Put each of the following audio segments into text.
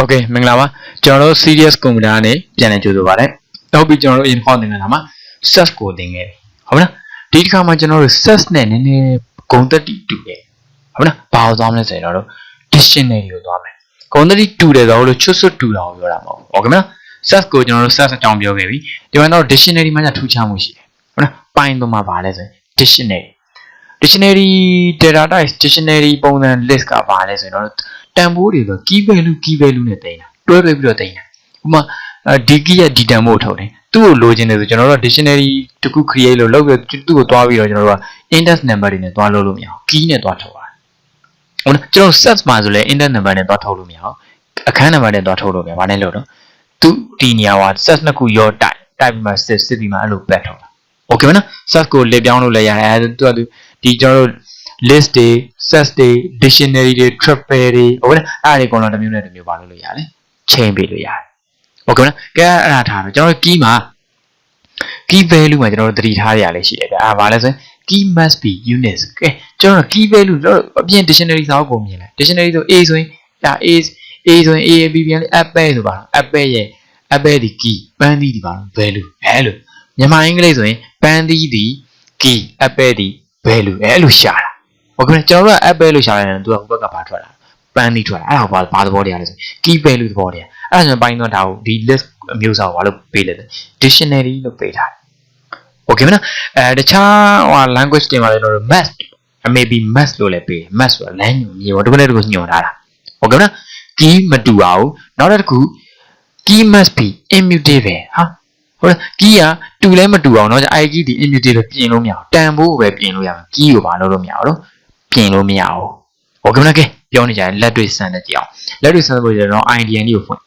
โอเคမင်္ဂလာပါကျွန်တော်တို့ serious computer နဲ့ပြန်လည်ကြိုဆိုပါရစေနောက်ပြီးကျွန်တော်တို့ in hall သင်ခန်းစာမှာ SAS ကိုသင်ခဲ့တယ်ဟုတ်မလားဒီတစ်ခါမှာကျွန်တော်တို့ SAS နဲ့နည်းနည်းဂုံတက်တီတူတယ်ဟုတ်မလားဘာလို့သွားမလဲဆိုရင်တော့ dictionary ကိုသွားမယ်ဂုံတက်တီတူတယ်ဆိုတော့ချွတ်ဆွတ်တူတာကိုပြောတာမဟုတ်ဘူးဟုတ်ကဲ့မလား SAS ကိုကျွန်တော်တို့ SAS အကြောင်းပြောခဲ့ပြီဒီမှာတော့ dictionary မှာညထူးခြားမှုရှိတယ်ဟုတ်လားပိုင်းတော့မှာပါလဲဆိုရင် dictionary dictionary data type dictionary ပုံစံ list ကပါလဲဆိုရင်တော့ တန်ဖိုးတွေဆိုကီးဘဲလူကီးဘဲလူနဲ့တင်တာတွဲတွဲပြီးတော့တင်တာဥပမာဒီကီးရဒီတန်ဖိုးထုတ်တယ်သူ့ကိုလိုချင်တယ်ဆိုကျွန်တော်တို့ dictionary တခု create လို့လုပ်ပြီးသူ့ကိုတွားပြီးတော့ကျွန်တော်တို့က index number တွေနဲ့တွားလို့လို့မရဘူး key နဲ့တွားထုတ်တာဟုတ်လားကျွန်တော် set မှာဆိုလဲ index number နဲ့တွားထုတ်လို့မရဘူးအခန်း number နဲ့တွားထုတ်လို့မရဘာနဲ့လို့တော့သူဒီနေရာမှာ set နှစ်ခုရော type type မှာ set စစ်ပြီးမှအဲ့လို back ထုတ်တာ okay မနော် set ကိုလေပြောင်းလို့လည်းရတယ်သူကသူဒီကျွန်တော်တို့ list တွေ sets တွေ dictionary တွေ triple တွေဟုတ်ကဲ့အဲ့ဒါတွေအကုန်လုံးတစ်မျိုးနဲ့တစ်မျိုးပါလို့လို့ရတယ်ချိန်ပေးလို့ရတယ်ဟုတ်ကဲ့နော်ကဲအဲ့ဒါထားမယ်ကျွန်တော်တို့ key မှာ key value မှာကျွန်တော်တို့သတိထားရရလေးရှိတယ်ဗျအဲ့ဘာလဲဆိုရင် key must be units ကဲကျွန်တော်တို့ key value တော့အပြင် dictionary စာအုပ်ကိုမြင်လိုက် dictionary ဆို A ဆိုရင်ဒါ A A ဆိုရင် A B B ပြန်လေး apple ဆိုပါတော့ apple ရဲ့ apple ဒီ key ပန်းသီးဒီပါတော့ value အဲ့လိုမြန်မာအင်္ဂလိပ်ဆိုရင်ပန်းသီးဒီ key apple ဒီ value အဲ့လိုရှာတာ ဟုတ်ကဲ့ကျွန်တော်တို့က apple လို့ရှာလိုက်တယ်သူကဟိုဘက်ကဘာထွက်လာပန်းသီးထွက်လာအဲ့ဒါဘာဘာသဘောတရားလဲဆို key value သဘောတရားအဲ့ဒါဆိုရင်ပိုင်းတော့ဒါကိုဒီ list အမျိုးအစားကိုဘာလို့ပေးလဲ dictionary လို့ပေးထားတယ်โอเคမနော်အဲတခြားဟို language တွေမှာလည်းတော့ math maybe math လို့လည်းပေး math ဆိုတာ language မြေပေါ်တစ်ခုနဲ့တစ်ခုညွှန်ထားတာโอเคမနော် key မတူအောင်နောက်တစ်ခု key must be immutable ဟာဟုတ်လား key ကတူလဲမတူအောင်เนาะအဲ့ key ဒီ immutable ပြင်လို့မရအောင်တန်ဖို့ပဲပြင်လို့ရမှာ key ကိုဘာလုပ်လို့မရအောင်လို့ ပြင်လို့မရအောင်โอเคမနော်ကဲပြောနေကြရင်လက်တွေ့စမ်းတဲ့ကြည့်အောင်လက်တွေ့စမ်းတဲ့ပုံစံတော့ IDN ကိုဖွင့်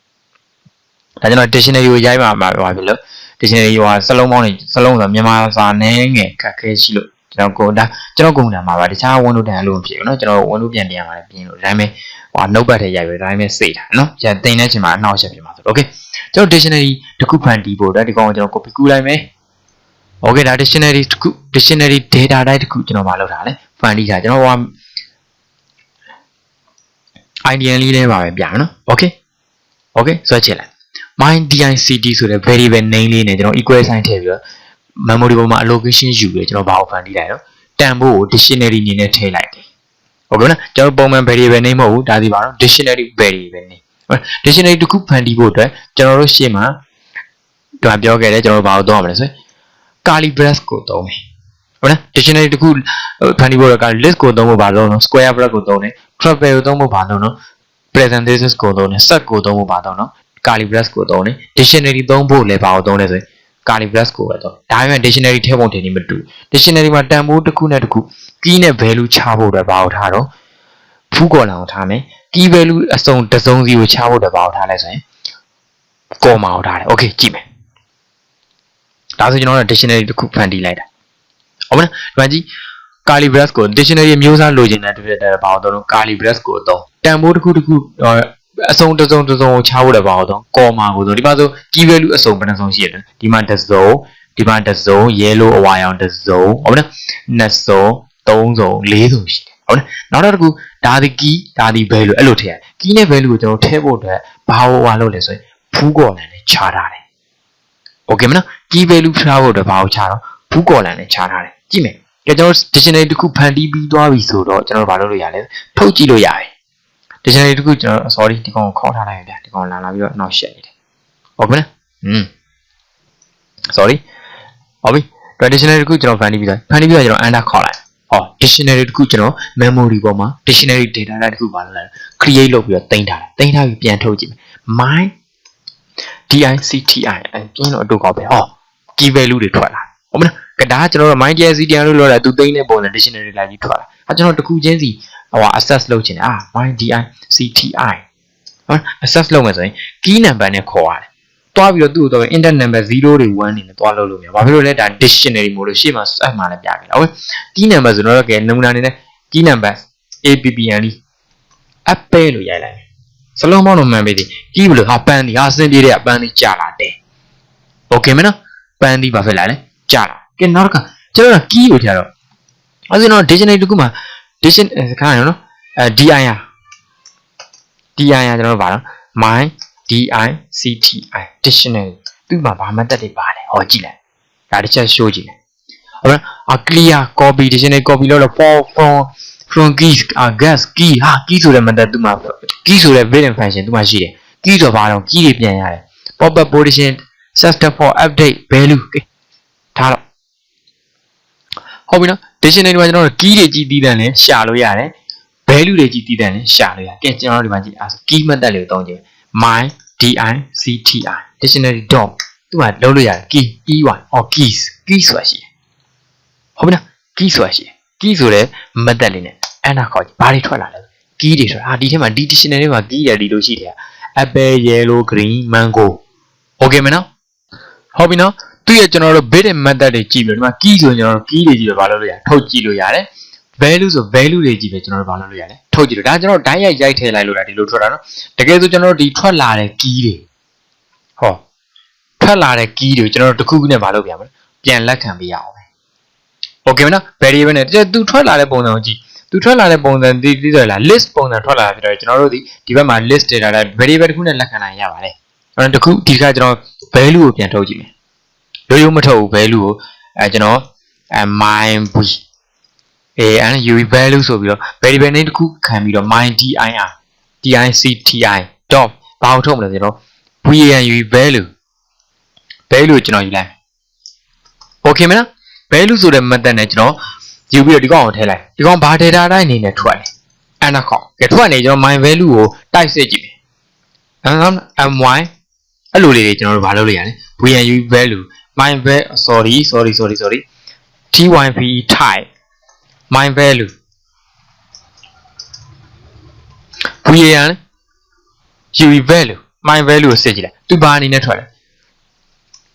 ဒါကျွန်တော် dictionary ကိုရိုက်ပါမှာပါပြီလို့ dictionary ဟိုစလုံးပေါင်းနေစလုံးဆိုမြန်မာစာနည်းငယ်ခက်ခဲရှိလို့ကျွန်တော်ကိုဒါကျွန်တော်ကုန်တာမှာပါတခြား window တန်လို့မဖြစ်ဘူးเนาะကျွန်တော် window ပြန်တင်ရမှာလည်းပြင်လို့ဒါပေမဲ့ဟို notepad ထဲရိုက်ပြီးဒါပေမဲ့စိတ်တာเนาะကျန်တင်တဲ့ချိန်မှာအနှောက်အယှက်ဖြစ်မှာဆို okay ကျွန်တော် dictionary တစ်ခုဖန်တီးဖို့ဒါဒီကောင်ကိုကျွန်တော် copy ကူးလိုက်မယ် okay ဒါ dictionary တစ်ခု dictionary data type တစ်ခုကျွန်တော်မလုပ်တာလဲ ဖန်တီးတာကျွန်တော်ဟို IDN လေးလေးပါပဲပြမယ်နော် okay okay ဆွဲချစ်လိုက် my dict ဆိုတဲ့ variable name လေးနဲ့ကျွန်တော် equal sign ထည့်ပြီးတော့ memory ပေါ်မှာ allocation ယူပြီးကျွန်တော်ဘာကိုဖန်တီးလိုက်တော့တန်ဖို့ကို dictionary အနေနဲ့ထည့်လိုက်တယ်ဟုတ်ကဲ့နော်ကျွန်တော်ပုံမှန် variable name မဟုတ်ဘူးဒါဒီပါတော့ dictionary variable name dictionary တစ်ခုဖန်တီးဖို့အတွက်ကျွန်တော်တို့ရှေ့မှာဒီမှာပြောခဲ့တယ်ကျွန်တော်တို့ဘာကိုသုံးရမလဲဆိုရင် curly brace ကိုသုံးမယ် ဟုတ်လား dictionary တစ်ခုဖန်တီးဖို့တော့ list ကိုသုံးဖို့ဘာလို့လဲ square bracket ကိုသုံးတယ် triple ကိုသုံးဖို့ဘာလို့လဲ presentation ကိုသုံးတယ် set ကိုသုံးဖို့ဘာလို့လဲ curly brace ကိုသုံးတယ် dictionary သုံးဖို့လည်းဘာကိုသုံးလဲဆိုရင် curly brace ကိုပဲသုံးဒါပေမဲ့ dictionary ထဲပုံထည့်နေမတူ dictionary မှာတန်ဖိုးတစ်ခုနဲ့တစ်ခု key နဲ့ value ချဖို့အတွက်ဘာကိုထားတော့ဖူးကော်လာကိုထားမယ် key value အစုံတစ်စုံစီကိုချဖို့အတွက်ဘာကိုထားလဲဆိုရင် comma ကိုထားတယ် okay ကြည့်မယ်ဒါဆိုကျွန်တော်တို့ dictionary တစ်ခုဖန်တီးလိုက်တာ ဟုတ်မလားဒီမှာကြည့် calibras ကို dictionary အမျိုးအစားလိုချင်တဲ့တစ်ပြက်တည်းပါအောင်တော့ calibras ကိုအသုံးတန်ဖိုးတစ်ခုတစ်ခုအစုံတစ်စုံတစ်စုံကိုချဖို့လည်းပါအောင်တော့ comma ကိုဆိုဒီမှာဆို key value အစုံဘယ်နှစုံရှိရလဲဒီမှာတစ်စုံဒီမှာတစ်စုံ yellow အဝါရောင်တစ်စုံဟုတ်မလားနှစ်စုံသုံးစုံလေးစုံရှိတယ်ဟုတ်လားနောက်တစ်ခုဒါဒီ key ဒါဒီ value အဲ့လိုထည့်ရတယ် key နဲ့ value ကိုကျွန်တော်ထည့်ဖို့အတွက်ဘာဟိုဟာလုပ်လဲဆိုရင်ဖူးကော်လန်နဲ့ခြားထားတယ် okay မလား key value ထားဖို့အတွက်ဘာကိုခြားတော့ဖူးကော်လန်နဲ့ခြားထားတယ် ကြည့်မယ်ကဲကျွန်တော် dictionary တစ်ခုဖန်တီးပြီးသွားပြီဆိုတော့ကျွန်တော်ဘာလုပ်လို့ရလဲထုတ်ကြည့်လို့ရတယ် dictionary တစ်ခုကျွန်တော် sorry ဒီကောင်ကိုခေါ်ထားလိုက်ရဗျာဒီကောင်လာလာပြီးတော့နောက်ရှက်နေတယ်ဟုတ်ပြီနော်อืม sorry ဟုတ်ပြီ dictionary တစ်ခုကျွန်တော်ဖန်တီးပြီးသားဖန်တီးပြီးတော့ကျွန်တော် under ခေါ်လိုက်ဟော dictionary တစ်ခုကျွန်တော် memory ပေါ်မှာ dictionary data တစ်ခုပါလာတယ် create လုပ်ပြီးတော့တင်ထားတယ်တင်ထားပြီးပြန်ထုတ်ကြည့်မယ် my dicti အဲကျင်းတော့အတူကောက်ပဲဟော key value တွေထွက်လာဟုတ်မလား ကဒါကကျွန်တော်တို့ my dicti လို့ပြောတာသူသိတဲ့ပုံနဲ့ dictionary လိုက်ကြီးထွက်လာအဲကျွန်တော်တခုချင်းစီဟို access လုပ်ချင်တယ်အာ my dicti ဟော access လုပ်မယ်ဆိုရင် key number နဲ့ခေါ်ရတယ်တွားပြီးတော့သူ့ကိုတော့ internet number 0တွေ1တွေနဲ့တွားလုပ်လို့မရဘာဖြစ်လို့လဲဒါ dictionary မို့လို့ရှေ့မှာ set မှာလည်းပြခဲ့တာဟုတ် key number ဆိုတော့ကဲနမူနာအနေနဲ့ key number appn လေး apple လို့ရိုက်လိုက်စလုံးပေါင်းတော့မှန်ပြီဒီ key ဘလို့ဟာပန်းဒီဟာစင်ပြေတဲ့ပန်းဒီကြာလာတယ် okay မနော်ပန်းဒီဘာဖြစ်လာလဲကြာလာ ကဲနောက်တစ်ခါကျွန်တော်က key ကိုထည့်တော့အဲဆိုတော့ dictionary တခုမှာ diction စကားရနော်အဲ dir dir ကျွန်တော်တို့ဗာနော် my dicti dictionary သူ့မှာဘာမှတ်သက်တွေပါလဲဟောကြည့်လိုက်ဒါတစ်ချက် show ကြည့်လိုက်ဟုတ်လား a clear copy dictionary copy လို့လို့ for from from keys a gas key ဟာ key ဆိုတဲ့ method သူ့မှာ key ဆိုတဲ့ built-in function သူ့မှာရှိတယ် key ဆိုဘာတော့ key တွေပြန်ရတယ် pop up position system for update value ကဲထားတော့ ဟုတ်ပြီနော် dictionary မှာကျွန်တော်တို့ key တွေကြည့်ပြီးတယ်လဲရှာလို့ရတယ် value တွေကြည့်ပြီးတယ်လဲရှာလို့ရတယ်ကဲကျွန်တော်တို့ဒီမှာကြည့်အားဆို key method လေးကိုသုံးကြည့် my dicti dictionary dot သူ့မှာလုံးလို့ရတယ် key ey or keys key ဆိုတာရှိတယ်ဟုတ်ပြီနော် key ဆိုတာရှိတယ် key ဆိုတဲ့ method လေးနဲ့အဲ့နာခေါ်ကြည့်ဘာတွေထွက်လာလဲ key တွေဆိုတာအာဒီထဲမှာဒီ dictionary မှာ key တွေဒီလိုရှိတယ် apple yellow green mango okay မနော်ဟုတ်ပြီနော် သူရဲ့ကျွန်တော်တို့ bit and method တွေကြည့်ပြီးတော့ဒီမှာ key ဆိုရင်ကျွန်တော်တို့ key တွေကြည့်ပြီးဘာလုပ်လို့ရထုတ်ကြည့်လို့ရတယ် value ဆို value တွေကြည့်ပြီးကျွန်တော်တို့ဘာလုပ်လို့ရတယ်ထုတ်ကြည့်လို့ဒါကျွန်တော်တို့ dial ရိုက်ရိုက်ထည့်လိုက်လို့ဒါဒီလိုထွက်တာနော်တကယ်ဆိုကျွန်တော်တို့ဒီထွက်လာတဲ့ key တွေဟောထွက်လာတဲ့ key တွေကိုကျွန်တော်တို့တစ်ခုခုနဲ့ဘာလုပ်ပြရမလဲပြန်လက်ခံပေးရအောင်ပဲ okay မနော် variable နဲ့သူထွက်လာတဲ့ပုံစံကိုကြည့်သူထွက်လာတဲ့ပုံစံဒီဒီဆိုလား list ပုံစံထွက်လာတာဖြစ်တော့ကျွန်တော်တို့ဒီဒီဘက်မှာ list data လိုက် variable တစ်ခုနဲ့လက်ခံနိုင်ရပါတယ်အဲ့တော့တစ်ခုဒီကကျွန်တော် value ကိုပြန်ထုတ်ကြည့်မယ် ရိုးရိုးမထုတ်ဘူး value ကိုအဲကျွန်တော်အဲ my b အဲအဲ့ UV value ဆိုပြီးတော့ variable name တစ်ခုခံပြီးတော့ my dir dicti dot ဘာကိုထုတ်မလဲကျွန်တော် boolean UV value value ကိုကျွန်တော်ယူလိုက် okay မလား value ဆိုတဲ့ method နဲ့ကျွန်တော်ယူပြီးတော့ဒီကောင်ကိုထည့်လိုက်ဒီကောင်ဘာ data တိုင်းအနေနဲ့ထွက်လဲအဲ့ဒါခေါကဲထွက်နေကျွန်တော် my value ကိုတိုက်စစ်ကြည့်မယ်အဲ့ဒါ my အဲ့လိုလေးတွေကျွန်တော်တို့ဘာလုပ်လို့ရလဲ boolean UV value my value sorry sorry sorry sorry type type my value boolean UV value my value ကိုစစ်ကြည့်လိုက်သူဘာအနေနဲ့ထွက်လဲ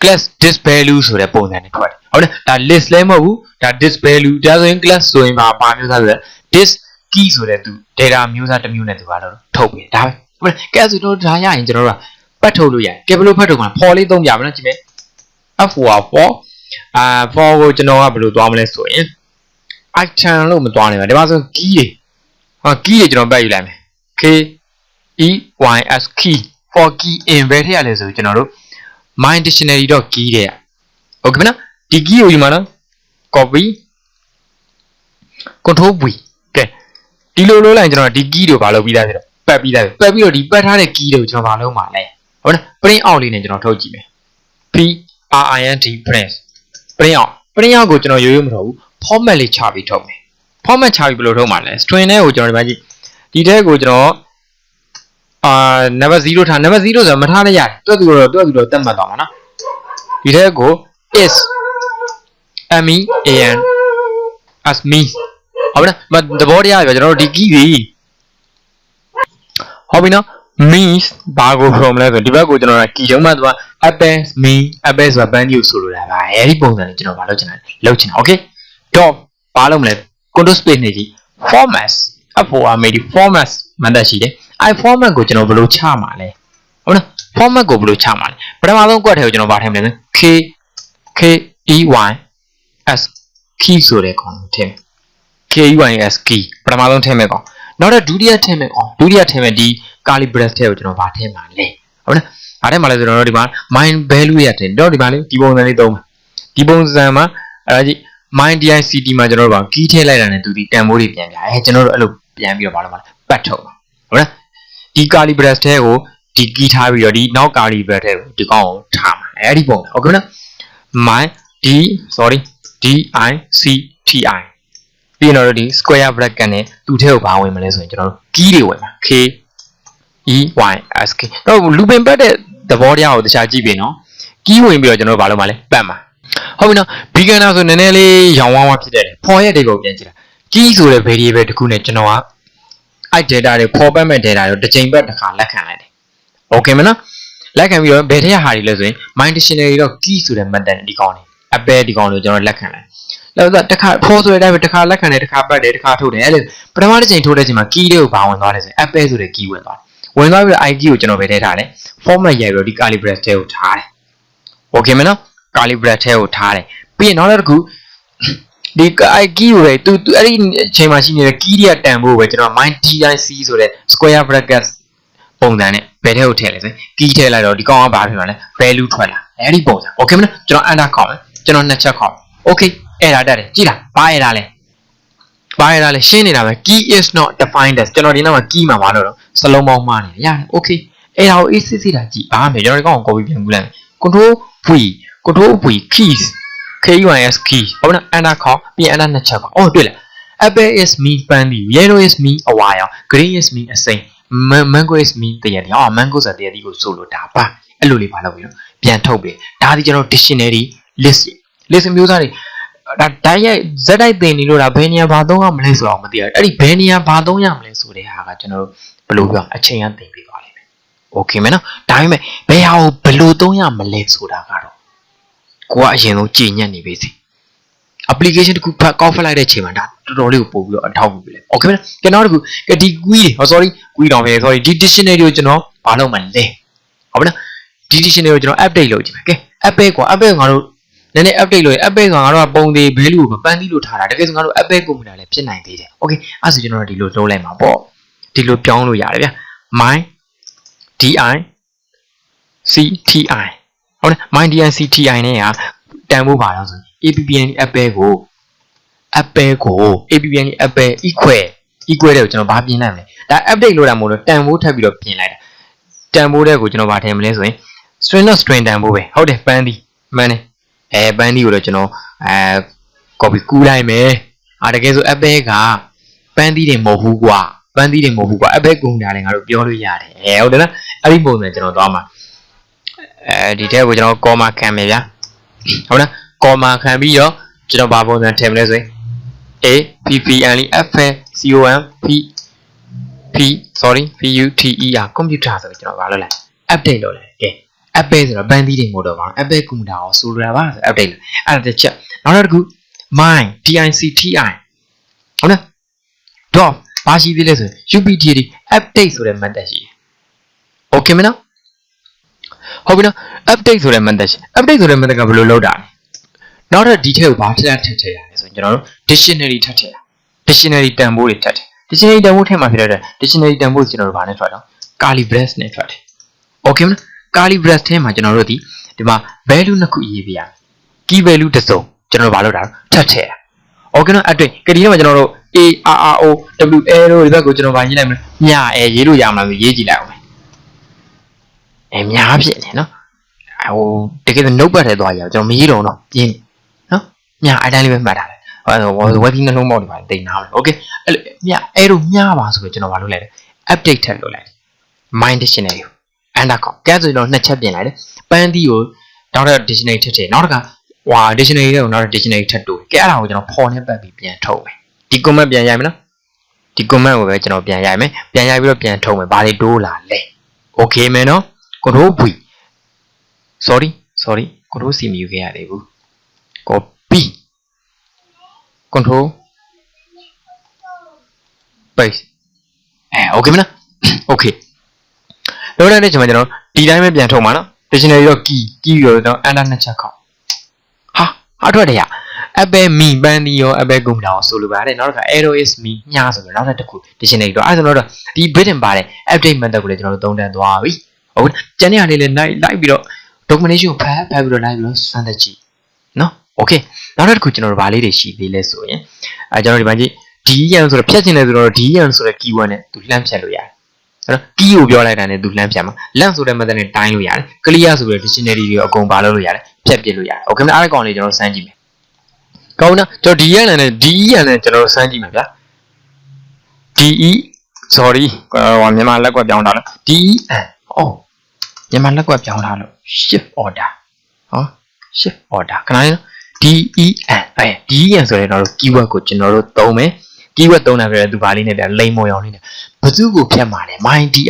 class this value ဆိုတဲ့ပုံစံနဲ့ထွက်တယ်ဟုတ်တယ်ဒါ list လည်းမဟုတ်ဘူးဒါ this value ဒါဆိုရင် class ဆိုရင်ဘာဘာမျိုးသားဆိုလဲ this key ဆိုတဲ့သူ data မျိုးစားတစ်မျိုးနဲ့သူကတော့ထုတ်ပြီဒါပဲဟုတ်တယ်ကဲဆိုတော့ဒါရရင်ကျွန်တော်တို့ကပတ်ထုတ်လို့ရတယ်ကဲဘယ်လိုဖတ်ထုတ်မှာ for လေးသုံးပြမလားကြည့်မယ် f4 for အာ for ကိုကျွန်တော်ကဘယ်လိုသွားမလဲဆိုရင် item လို့မသွားနိုင်ပါဒီမှာဆို key တွေဟာ key တွေကျွန်တော်ပတ်ယူလိုက်မယ် k e y s key for key in ဘယ်ထည့်ရလဲဆိုကျွန်တော်တို့ my dictionary.key တဲ့ okay မနော်ဒီ key ကိုယူမှာနော် copy control v ကဲဒီလိုလုပ်လိုက်ကျွန်တော်ဒီ key တွေကိုဘာလုပ်ပြီးသားဆိုတော့ပတ်ပြီးသားပတ်ပြီးတော့ဒီပတ်ထားတဲ့ key တွေကိုကျွန်တော်ဘာလုပ်မှာလဲဟုတ်နော် print out လေးနဲ့ကျွန်တော်ထုတ်ကြည့်မယ် p r i n t print print out print out ကိုကျွန်တော်ရိုးရိုးမထုတ်ဘူး format လေးချပြီးထုတ်မယ် format ချပြီးဘယ်လိုထုတ်မှာလဲ string ထဲကိုကျွန်တော်ဒီမှာကြည့်ဒီထဲကိုကျွန်တော်အာ number 0ထား number 0ဆိုတော့မထားလိုက်ရတယ်တွက်သူတော့တွက်သူတော့တက်မှတ်သွားမှာနော်ဒီထဲကို is m e a n as me ဟုတ်ပြီနော်သဘောတရားပဲကျွန်တော်တို့ဒီ key တွေဟုတ်ပြီနော် means ဘာကို from လဲဆိုဒီဘက်ကိုကျွန်တော်က key တုံးမှသွား append me append ဆိုတာ band ကိုဆိုလိုတာပါအဲဒီပုံစံနဲ့ကျွန်တော်မလုပ်ချင်တာလုပ်ချင်တာ okay dot ဘာလုပ်မလဲ control space နေကြည့် format f4 မေဒီ format မန်တက်ရှိတယ်အဲ format ကိုကျွန်တော်ဘယ်လိုချမှာလဲဟုတ်လား format ကိုဘယ်လိုချမှာလဲပထမဆုံးကွက်ထဲကိုကျွန်တော်ဗာထည့်မလဲ k k e y s key ဆိုတဲ့ကောင်ထည့် k e y s key ပထမဆုံးထည့်မယ်ကောင် နောက်တော့ဒုတိယထည့်မယ်ကောင်ဒုတိယထည့်မယ်ဒီ curly brace ထဲကိုကျွန်တော်ဗာထည့်မှာလဲဟုတ်လားဗာထည့်မှာလဲဆိုတော့ဒီမှာ mind value ရထည့်တော့ဒီမှာလေဒီပုံစံလေးသုံးမှာဒီပုံစံမှာအဲ့ဒါကြည့် mind dict မှာကျွန်တော်တို့ဗာ key ထည့်လိုက်တာနဲ့သူဒီတန်ဖိုးတွေပြန်ပြအဲကျွန်တော်တို့အဲ့လိုပြန်ပြီးတော့ဗာလို့မှာပတ်ထုတ်မှာဟုတ်လားဒီ curly brace ထဲကိုဒီ key ထားပြီးတော့ဒီနောက် curly brace ထဲကိုဒီကောင်ကိုထားမှာအဲ့ဒီပုံဟုတ်ကဲ့နော် my d sorry d i c t i ပြီးတော့ဒီ square bracket နဲ့သူ့ထဲကိုဘာဝင်မလဲဆိုရင်ကျွန်တော်တို့ key တွေဝင်မှာ k e y s k တော့လူပင်ပတ်တဲ့သဘောတရားကိုတခြားကြည့်ပြီနော် key ဝင်ပြီးတော့ကျွန်တော်တို့ဘာလုပ်မှာလဲပတ်မှာဟုတ်ပြီနော် beginner ဆိုနည်းနည်းလေးရောင်ဝါးဝါဖြစ်တယ် for ရဲ့ data ကိုပြန်ကြည့်တာ key ဆိုတဲ့ variable တစ်ခုနဲ့ကျွန်တော်ကအဲ့ data တွေ for ပတ်မဲ့ data တွေတစ်ချိန်ပတ်တစ်ခါလက်ခံလိုက်တယ် okay မနော်လက်ခံပြီးတော့ဘယ်ထက်ဟာတွေလဲဆိုရင် my dictionary တော့ key ဆိုတဲ့ method ဒီကောင်းနေ apple ဒီကောင်းလို့ကျွန်တော်လက်ခံလိုက် လောက်တော့တစ်ခါ for ဆိုတဲ့အတိုင်းပဲတစ်ခါလက်ခံတယ်တစ်ခါပတ်တယ်တစ်ခါထုတ်တယ်အဲ့လိုပထမတစ်ချိန်ထုတ်တဲ့အချိန်မှာ key တွေကိုဘာဝင်သွားလဲဆိုရင် apple ဆိုတဲ့ key ဝင်သွားတယ်ဝင်သွားပြီးတော့ id ကိုကျွန်တော်ပဲထည့်ထားတယ် format ရိုက်ပြီးတော့ဒီ calibrate ထဲကိုထားတယ် okay မနော် calibrate ထဲကိုထားတယ်ပြီးရင်နောက်တစ်ခုဒီ i key ကိုပဲသူအဲ့ဒီအချိန်မှာရှိနေတဲ့ key တွေကတန်ဖို့ပဲကျွန်တော် my dic ဆိုတဲ့ square bracket ပုံစံနဲ့ဘယ်ထဲကိုထည့်လဲဆိုရင် key ထည့်လိုက်တော့ဒီကောင်ကဘာဖြစ်မှာလဲ value ထွက်လာအဲ့ဒီပုံစံ okay မလားကျွန်တော် enter ခေါက်မယ်ကျွန်တော်နှစ်ချက်ခေါက် okay အဲ့ဒါတက်တယ်ကြည့်လားဘာအဲ့ဒါလဲဘာအဲ့ဒါလဲရှင်းနေတာပဲ key is not defined as ကျွန်တော်ဒီနောက်မှာ key မှာဘာလို့တော့စလုံးပေါင်းမှားနေတယ်ရတယ် okay အဲ့ဒါကို AC စီတာကြည့်ဘာမှမဖြစ်ကျွန်တော်ဒီကောင်ကို copy ပြန်ကူးလိုက်မယ် control v control v keys KUIS key ဟုတ်နော် enter ခေါက်ပြီး enter နှစ်ချက်ခေါက်အော်တွေ့လား apple is me ပန်းဒီ yellow is me အဝါရောင် green is me အစိမ်း mango is me တရည်ဟော mango ဆိုတရည်ကိုဆိုလို့ဒါပါအဲ့လိုလေးပါလို့ပြီးတော့ပြန်ထုတ်ပြီဒါဒီကျွန်တော် dictionary list list မျိုးသားတွေ ဒါတိုက်ရိုက်ဇက်တိုက်သင်နေလို့ဒါဘယ်နေရာဘာသုံးရမလဲဆိုတော့မသိရအဲ့ဒီဘယ်နေရာဘာသုံးရမလဲဆိုတဲ့ဟာကကျွန်တော်တို့ဘယ်လိုပြောအချိန်ရသင်ပေးသွားလိမ့်မယ်โอเคမယ်နော်ဒါပေမဲ့ဘယ်ဟာကိုဘယ်လိုသုံးရမလဲဆိုတာကတော့ကိုကအရင်ဆုံးကြည်ညက်နေပြီစီ application တခုဖတ်ကောက်ဖတ်လိုက်တဲ့အချိန်မှာဒါတော်တော်လေးကိုပို့ပြီးတော့အထောက်အကူပဲ။ Okay မလား။ကျွန်တော်တခုကဒီ quiz ဟော sorry quiz တော့ပဲ sorry ဒီ dictionary ကိုကျွန်တော်ဘာလုပ်မှလဲ။ဟုတ်ပြီနော်။ဒီ dictionary ကိုကျွန်တော် update လုပ်ကြည့်မယ်။ကဲ update ကွာ update ငါတို့ နည်းနည်း update လုပ်ရင် update ကငါတို့ကပုံသေး value ကိုမပန်းသီးလို့ထားတာတကယ်ဆိုငါတို့ update ကိုမြင်တာလည်းဖြစ်နိုင်သေးတယ်။ Okay အဲ့ဆိုကျွန်တော်တို့ဒီလိုလုပ်လိုက်မှာပေါ့။ဒီလိုပြောင်းလို့ရတယ်ဗျာ။ my di cti ဟုတ်တယ် my di cti နဲ့ကတန်ဖို့ပါတော့ဆို APPN Apple ကို Apple ကို APPN Apple equal equal တဲ့ကိုကျွန်တော်ဘာပြင်လိုက်မလဲဒါ update လုပ်တာမဟုတ်လို့တန်ဖိုးထပ်ပြီးတော့ပြင်လိုက်တာတန်ဖိုးတဲ့ကိုကျွန်တော်ဘာထည့်မလဲဆိုရင် string တော့ string တန်ဖိုးပဲဟုတ်တယ်ပန်းသည်မှန်တယ် အဲပန်းသည်ကိုတော့ကျွန်တော်အဲ copy ကူးလိုက်မယ်အာတကယ်ဆို Apple ကပန်းသည်တွေမဟုတ်ဘူးကွာပန်းသည်တွေမဟုတ်ဘူးကွာ Apple ကုန်ကြတယ်ငါတို့ပြောလို့ရတယ်အဲဟုတ်တယ်နော်အဲ့ဒီပုံစံကျွန်တော်သွားမှာအဲဒီတဲ့ကိုကျွန်တော် comma ခံမယ်ဗျာဟုတ်လား comma ခံပြီးတော့ကျွန်တော်ဘာပုံစံထည့်မလဲဆိုရင် a p p n l f c o m p p sorry p u t e r computer ဆိုကျွန်တော်ဘာလုပ်လဲ update လုပ်လိုက်ကဲ apple ဆိုတော့ဘန်းသီးတွေမို့တော့ပါ apple computer ကိုဆိုလိုတာပါဆို update လုပ်အဲ့ဒါတစ်ချက်နောက်တစ်ခု mine t i c t i ဟုတ်လားတော့ဘာရှိသေးလဲဆိုရင် updt update ဆိုတဲ့ method ရှိတယ် okay မနော်ဟုတ်ပြီနော် update ဆိုတဲ့ method ရှိ update ဆိုတဲ့ method ကဘယ်လိုလုပ်တာလဲနောက်ထပ် detail ကိုဘာထပ်ထည့်ထည့်ရလဲဆိုရင်ကျွန်တော်တို့ dictionary ထပ်ထည့်တာ dictionary တန်ဖိုးတွေထပ်ထည့် dictionary တန်ဖိုးထည့်မှာဖြစ်တဲ့ dictionary တန်ဖိုးကျွန်တော်တို့ဘာနဲ့ထွက်တော့ curly brace နဲ့ထွက်တယ် okay မလား curly brace ထဲမှာကျွန်တော်တို့ဒီဒီမှာ value နှစ်ခုရေးပြရမယ် key value တစ်စုံကျွန်တော်တို့ဘာလုပ်တာထပ်ထည့်တာ okay နော်အဲ့တွေ့ကဒီထဲမှာကျွန်တော်တို့ a r r o w a တို့ဒီဘက်ကိုကျွန်တော်ဗာရေးလိုက်မယ်မြအဲရေးလို့ရမှာဆိုရေးကြည့်လိုက်အောင်အဲများဖြစ်နေနော်ဟိုတကယ်တော့ notepad ထဲသွားရအောင်ကျွန်တော်မရေးတော့တော့ပြင်းနော်မြအဲ့တိုင်းလေးပဲမှတ်ထားတယ်ဟိုဝက်ဒီနှလုံးပေါက်တွေပါတိတ်နားတယ် okay အဲ့လိုမြအဲ့လိုမြပါဆိုပြီးကျွန်တော်ဗာလုပ်လိုက်တယ် update ထပ်လုပ်လိုက်တယ် mind dictionary ကို enter ကောက်ကဲဆိုတော့နှစ်ချက်ပြင်လိုက်တယ်ပန်းသီးကိုနောက်တစ် dictionary ထပ်ထည့်နောက်တစ်ခါဟွာ dictionary တွေကိုနောက်တစ် dictionary ထပ်တိုးကဲအဲ့ဒါကိုကျွန်တော်ဖော်နဲ့ပတ်ပြီးပြန်ထုတ်မယ်ဒီ comment ပြန်ရိုက်မယ်နော်ဒီ comment ကိုပဲကျွန်တော်ပြန်ရိုက်မယ်ပြန်ရိုက်ပြီးတော့ပြန်ထုတ်မယ်ဘာတွေတိုးလာလဲ okay မယ်နော် control v sorry sorry control c မယူခဲ့ရသေးဘူး copy control paste အဲ okay မလား okay လောက်တဲ့ချိန်မှာကျွန်တော်ဒီတိုင်းပဲပြန်ထုတ်မှာနော် dictionary တော့ key key ရောကျွန်တော် enter နှစ်ချက်ခေါက်ဟာအထွက်တရ apple me ပန်းဒီရော apple ကုမ္ပဏီအောင်ဆိုလိုပါတယ်နောက်တစ်ခါ arrow is me ညဆိုပြီးနောက်ထပ်တစ်ခု dictionary တော့အဲဆိုတော့ဒီ bit တင်ပါတယ် update method ကိုလည်းကျွန်တော်တို့သုံးတန်းသွားပြီဟုတ်ကျန်တဲ့ဟာလေးလည်းလိုက်လိုက်ပြီးတော့ documentation ကိုဖတ်ဖတ်ပြီးတော့လိုက်ပြီးတော့စမ်းသပ်ကြည့်နော် okay နောက်တစ်ခုကျွန်တော်တို့ဗာလေးတွေရှိသေးလဲဆိုရင်အဲကျွန်တော်ဒီမှာကြည့် DEN ဆိုတော့ဖြတ်ချင်တယ်ဆိုတော့ DEN ဆိုတဲ့ keyword နဲ့သူလှမ်းဖြတ်လို့ရတယ် အဲ့တော့ key ကိုပြောလိုက်တာနဲ့သူလှမ်းဖြတ်မှာ length ဆိုတဲ့ method နဲ့တိုင်းလို့ရတယ် clear ဆိုတဲ့ dictionary တွေအကုန်ပါလို့လို့ရတယ်ဖြတ်ပြလို့ရတယ် okay မလားအဲ့ဒီကောင်လေးကျွန်တော်စမ်းကြည့်မယ်ကောင်းနော်ကျွန်တော် DEN နဲ့ DEN နဲ့ကျွန်တော်စမ်းကြည့်မယ်ဗျာ DE sorry ဟိုမြန်မာလက်ကွက်ပြောင်းတာလား DEN အော်မြန်မာလက်ကွက်ပြောင်းထားလို့ shift order ဟော shift order ခဏလေးနော် DEN အဲ DEN ဆိုတဲ့တော့ keyword ကိုကျွန်တော်တို့သုံးမယ် keyword သုံးတာပြတဲ့သူပါလေးနဲ့ပြလိမ်မော်ရောင်လေးနဲ့ဘသူကိုဖြတ်မှာလဲ my di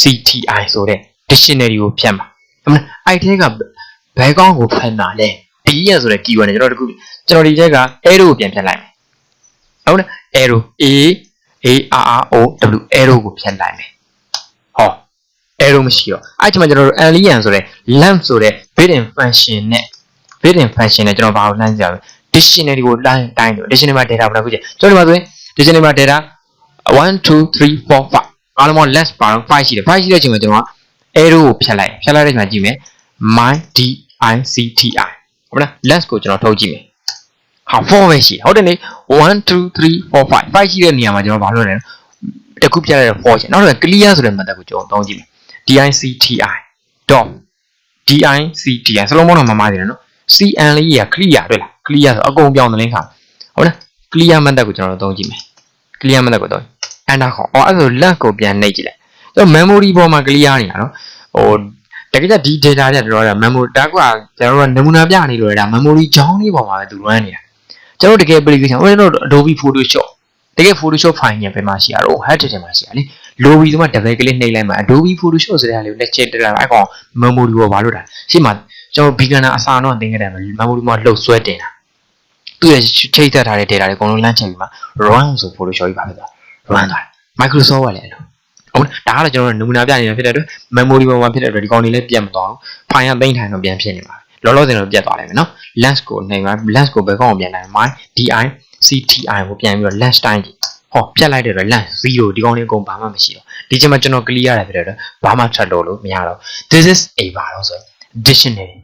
cti ဆိုတဲ့ dictionary ကိုဖြတ်မှာအမအဲ့ထဲကဘယ်ကောင်းကိုဖတ်မှာလဲ DEN ဆိုတဲ့ keyword နဲ့ကျွန်တော်တို့ခုကျွန်တော်ဒီချက်က arrow ကိုပြန်ဖြတ်လိုက်မယ်ဟုတ်လား arrow a a r r o w arrow ကိုဖြတ်လိုက်မယ်ဟော arrow မရှိတော့အဲ့ဒီမှာကျွန်တော်တို့ alien ဆိုတဲ့ lamp ဆိုတဲ့ built-in function နဲ့ built-in function နဲ့ကျွန်တော်ဘာကိုလှမ်းကြရလဲ dictionary ကိုလှမ်းတိုင်းတယ် dictionary မှာ data ဘယ်လောက်ဖြစ်ကျွန်တော်ဒီမှာဆိုရင် dictionary မှာ data 1 2 3 4 5အားလုံးပေါင်း less ပါတော့5ရှိတယ်5ရှိတဲ့အချိန်မှာကျွန်တော်က arrow ကိုဖြတ်လိုက်ဖြတ်လိုက်တဲ့အချိန်မှာကြည့်မယ် my d i c t i ဟုတ်လား less ကိုကျွန်တော်ထုတ်ကြည့်မယ်ဟာ4ပဲရှိတယ်ဟုတ်တယ်လေ1 2 3 4 5 5ရှိတဲ့နေရာမှာကျွန်တော်ဘာလုပ်လဲတစ်ခုပြလိုက်တဲ့4ချက်နောက်တော့ clear ဆိုတဲ့ method ကိုကျွန်တော်သုံးကြည့်မယ် dicti dot dicti စလုံးပေါင်းတော့မမှားသေးတယ်နော် cn လေးကြီးက clear တွေ့လား clear ဆိုအကုန်ပြောင်းတယ်လင်းခါဟုတ်လား clear method ကိုကျွန်တော်သုံးကြည့်မယ် clear method ကိုသုံး enter ခေါ်အော်အဲ့ဒါဆို left ကိုပြန်နှိပ်ကြည့်လိုက်ကျွန်တော် memory ပေါ်မှာ clear နေတာနော်ဟိုတကယ်ကြဒီ data တွေတော့ memory တာကကျွန်တော်တို့နမူနာပြနေလို့ဒါ memory ကြောင်းလေးပေါ်မှာပဲသူ run နေတာကျွန်တော်တကယ် application ဟိုကျွန်တော် Adobe Photoshop တကယ် Photoshop file ညပဲမှာရှိရတော့ head ထဲမှာရှိရလေ lobby ဆိုမှ double click နှိပ်လိုက်မှာ Adobe Photoshop ဆိုတဲ့ဟာလေးကိုလက်ချက်တက်လာအဲ့ကောင် memory ပေါ်ဘာလို့တာရှေ့မှာကျွန်တော် beginner အစားတော့သင်ခဲ့တယ် memory မှာလှုပ်ဆွဲတင်တာ သူရဲ့ချိတ်သက်ထားတဲ့ data တွေအကုန်လုံးလမ်းချိန်ပြီးမှ run ဆို Photoshop ကြီးပါပဲသွား run သွားတယ် Microsoft ကလည်းအဲ့လိုဟုတ်လားဒါကတော့ကျွန်တော်တို့နမူနာပြနေတာဖြစ်တဲ့အတွက် memory ပေါ်မှာဖြစ်တဲ့အတွက်ဒီကောင်တွေလည်းပြတ်မသွားဘူး file ကသိမ်းထိုင်တော့ပြန်ဖြစ်နေမှာလောလောဆယ်တော့ပြတ်သွားလိမ့်မယ်နော် lens ကိုနှိမ်မှာ lens ကိုဘယ်ကောင်ကိုပြန်လိုက် my di cti ကိုပြန်ပြီးတော့ lens time ကြည့်ဟောပြတ်လိုက်တဲ့အတွက် lens 0ဒီကောင်လေးအကုန်ဘာမှမရှိတော့ဒီချိန်မှာကျွန်တော် clear ရတယ်ဖြစ်တဲ့အတွက်ဘာမှထပ်လို့လို့မရတော့ this is a ဘာလို့ဆိုရင် dictionary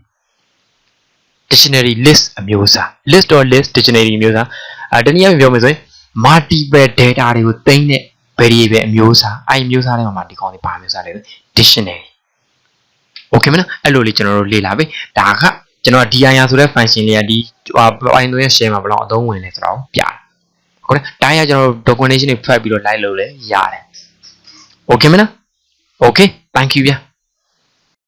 dictionary list အမျိုးအစား list or list dictionary အမျိုးအစားအဲတနည်းအားဖြင့်ပြောမယ်ဆိုရင် multiple data တွေကိုသိမ်းတဲ့ variable အမျိုးအစားအဲဒီအမျိုးအစားတွေမှာဒီကောင်တွေဘာအမျိုးအစားလဲ dictionary okay မနော်အဲ့လိုလေးကျွန်တော်တို့လေ့လာပြီဒါကကျွန်တော် dir ဆိုတဲ့ function လေးကဒီဟို Python ရဲ့ share မှာဘယ်လောက်အသုံးဝင်လဲဆိုတော့ပြတယ်ဟုတ်တယ်ဒါရကျွန်တော်တို့ documentation တွေဖတ်ပြီးတော့ live လုပ်လဲရတယ် okay မနော် okay thank you ဗျာ